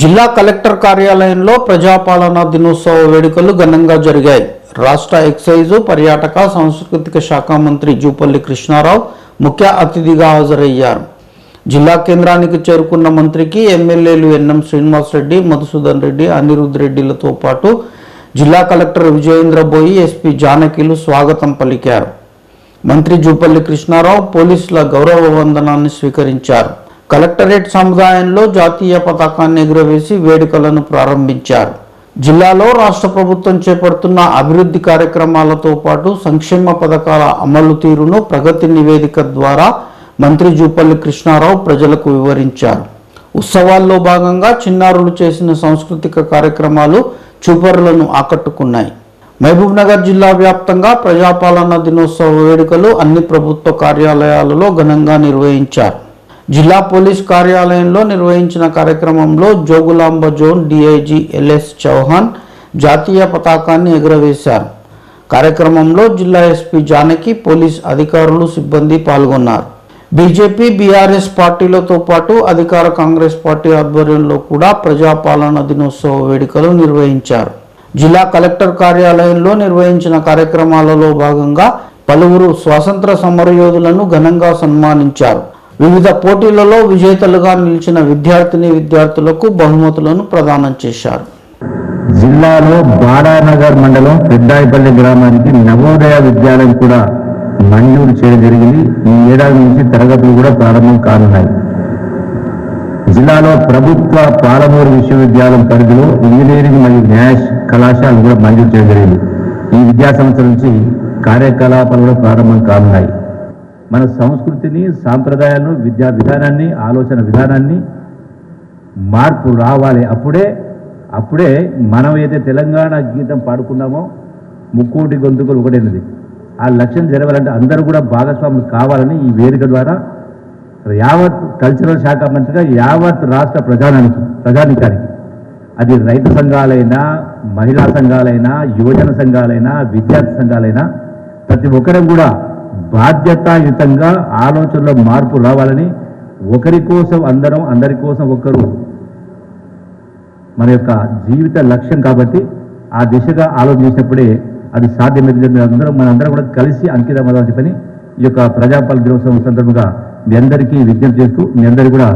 జిల్లా కలెక్టర్ కార్యాలయంలో ప్రజాపాలనా దినోత్సవ వేడుకలు ఘనంగా జరిగాయి. రాష్ట్ర ఎక్సైజు పర్యాటక సాంస్కృతిక శాఖ మంత్రి జూపల్లి కృష్ణారావు ముఖ్య అతిథిగా హాజరయ్యారు. జిల్లా కేంద్రానికి చేరుకున్న మంత్రికి ఎమ్మెల్యేలు ఎన్ఎం శ్రీనివాస్ రెడ్డి మధుసూదన్ రెడ్డి అనిరుద్ రెడ్డిలతో పాటు జిల్లా కలెక్టర్ విజయేంద్ర బోయి ఎస్పీ జానకిలు స్వాగతం పలికారు. మంత్రి జూపల్లి కృష్ణారావు పోలీసుల గౌరవ వందనాన్ని స్వీకరించారు. కలెక్టరేట్ సముదాయంలో జాతీయ పతాకాన్ని ఎగురవేసి వేడుకలను ప్రారంభించారు. జిల్లాలో రాష్ట్ర ప్రభుత్వం చేపడుతున్న అభివృద్ధి కార్యక్రమాలతో పాటు సంక్షేమ పథకాల అమలు తీరును ప్రగతి నివేదిక ద్వారా మంత్రి జూపల్లి కృష్ణారావు ప్రజలకు వివరించారు. ఉత్సవాల్లో భాగంగా చిన్నారులు చేసిన సాంస్కృతిక కార్యక్రమాలు చూపరులను ఆకట్టుకున్నాయి. మహబూబ్నగర్ జిల్లా వ్యాప్తంగా ప్రజాపాలన దినోత్సవ వేడుకలు అన్ని ప్రభుత్వ కార్యాలయాలలో ఘనంగా నిర్వహించారు. జిల్లా పోలీస్ కార్యాలయంలో నిర్వహించిన కార్యక్రమంలో Jogulamba zone DIG LS Chauhan జాతీయ పతాకాన్ని ఎగురవేశారు. కార్యక్రమంలో జిల్లా ఎస్పీ జానకి పోలీస్ అధికారులు సిబ్బంది పాల్గొన్నారు. బీజేపీ బీఆర్ఎస్ పార్టీలతో పాటు అధికార కాంగ్రెస్ పార్టీ ఆధ్వర్యంలో కూడా ప్రజాపాలన దినోత్సవ వేడుకలు నిర్వహించారు. జిల్లా కలెక్టర్ కార్యాలయంలో నిర్వహించిన కార్యక్రమాలలో భాగంగా పలువురు స్వాతంత్ర సమరయోధులను ఘనంగా సన్మానించారు. వివిధ పోటీలలో విజేతలుగా నిలిచిన విద్యార్థిని విద్యార్థులకు బహుమతులను ప్రదానం చేశారు. జిల్లాలో బాడానగర్ మండలం పెద్దాయిపల్లి గ్రామానికి నవోదయ విద్యాలయం కూడా మంజూరు చేయడం జరిగింది. ఈ ఏడాది నుంచి తరగతులు కూడా ప్రారంభం కానున్నాయి. జిల్లాలో ప్రభుత్వ పాలమూరు విశ్వవిద్యాలయం పరిధిలో ఇంజనీరింగ్ మరియు న్యాయ కళాశాలలు కూడా మంజూరు చేయడం జరిగింది. ఈ విద్యా సంస్థ నుంచి కార్యకలాపాలు కూడా ప్రారంభం కానున్నాయి. మన సంస్కృతిని సాంప్రదాయాలను విద్యా విధానాన్ని ఆలోచన విధానాన్ని మార్పు రావాలి. అప్పుడే అప్పుడే మనం అయితే తెలంగాణ గీతం పాడుకున్నామో ముక్కోటి గొంతుకులు ఒకటైనది. ఆ లక్ష్యం జరగాలంటే అందరూ కూడా భాగస్వాములు కావాలని ఈ వేదిక ద్వారా యావత్ కల్చరల్ శాఖ మంత్రిగా యావత్ రాష్ట్ర ప్రజానానికి ప్రజానికానికి. అది రైతు సంఘాలైనా మహిళా సంఘాలైనా యువజన సంఘాలైనా విద్యార్థి సంఘాలైనా ప్రతి ఒక్కరం కూడా బాధ్యతాయుతంగా ఆలోచనలో మార్పు రావాలని ఒకరి కోసం అందరం అందరి కోసం ఒకరు మన యొక్క జీవిత లక్ష్యం కాబట్టి ఆ దిశగా ఆలోచన చేసినప్పుడే అది సాధ్యమైంది అందరం మనందరం కూడా కలిసి అంకితం అవ్వాలని చెప్పని ఈ యొక్క ప్రజాపాలన దినోత్సవం సందర్భంగా మీ అందరికీ విజ్ఞప్తి చేస్తూ మీ అందరికీ కూడా